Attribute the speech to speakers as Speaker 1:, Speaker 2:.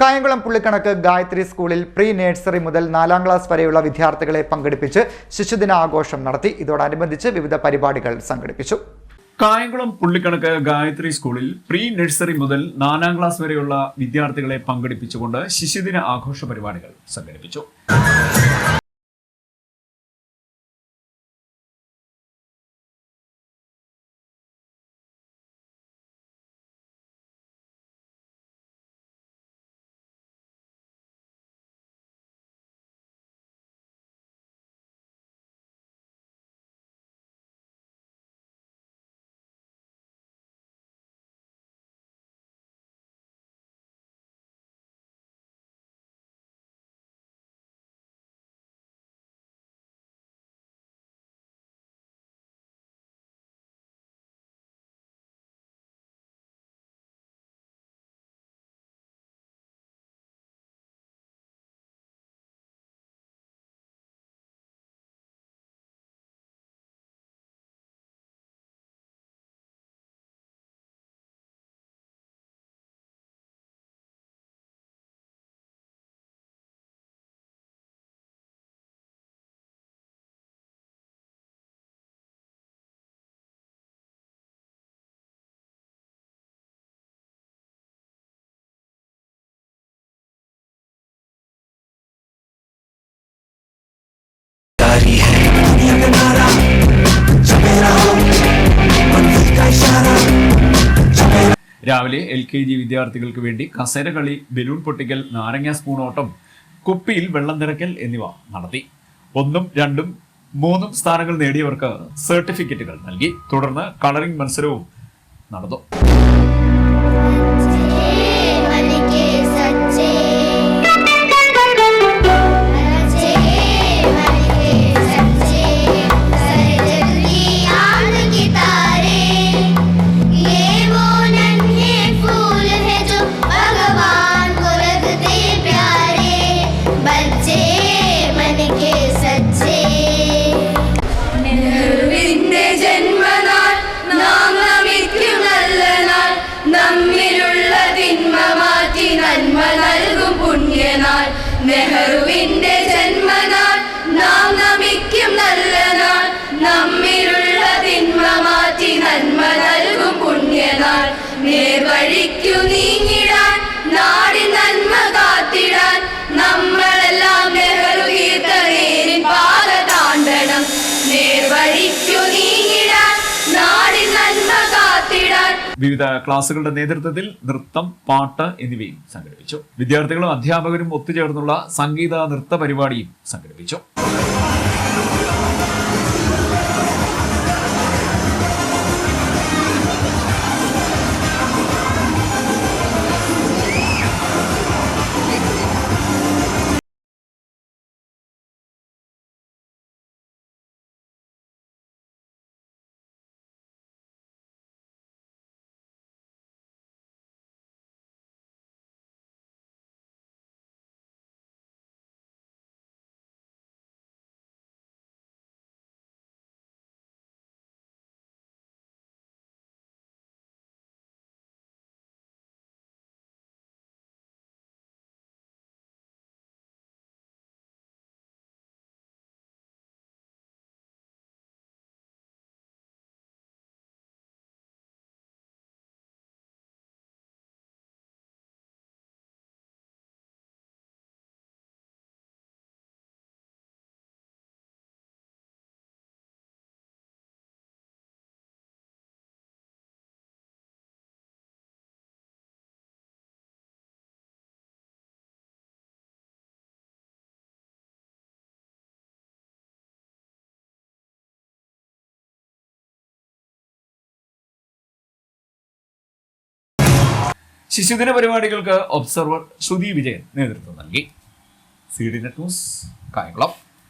Speaker 1: കായംകുളം പുള്ളിക്കണക്ക് ഗായത്രി സ്കൂളിൽ pre nursery മുതൽ നാലാം ക്ലാസ് വരെയുള്ള വിദ്യാർത്ഥികളെ പങ്കെടുപ്പിച്ച് ശിശുദിന ആഘോഷം നടത്തി. ഇതോടനുബന്ധിച്ച് വിവിധ പരിപാടികൾ സംഘടിപ്പിച്ചു.
Speaker 2: കായംകുളം പുള്ളിക്കണക്ക് ഗായത്രി സ്കൂളിൽ പ്രീ നഴ്സറി മുതൽ നാലാം ക്ലാസ് വരെയുള്ള വിദ്യാർത്ഥികളെ പങ്കെടുപ്പിച്ചുകൊണ്ട് ശിശുദിന ആഘോഷ പരിപാടികൾ സംഘടിപ്പിച്ചു. രാവിലെ എൽ കെ ജി വിദ്യാർത്ഥികൾക്ക് വേണ്ടി കസേരകളി ബലൂൺ പൊട്ടിക്കൽ നാരങ്ങ സ്പൂൺ ഓട്ടം കുപ്പിയിൽ വെള്ളം നിറയ്ക്കൽ എന്നിവ നടത്തി. ഒന്നും രണ്ടും മൂന്നും സ്ഥാനങ്ങൾ നേടിയവർക്ക് സർട്ടിഫിക്കറ്റുകൾ നൽകി. തുടർന്ന് കളറിംഗ് മത്സരവും നടന്നു. വിവിധ ക്ലാസുകളുടെ നേതൃത്വത്തിൽ നൃത്തം പാട്ട് എന്നിവയും സംഘടിപ്പിച്ചു. വിദ്യാർത്ഥികളും അധ്യാപകരും ഒത്തുചേർന്നുള്ള സംഗീത നൃത്ത പരിപാടിയും സംഘടിപ്പിച്ചു. ശിശുദിന പരിപാടികൾക്ക് ഒബ്സർവർ ശ്രുതി വിജയൻ നേതൃത്വം നൽകി. C D net news Kayamkulam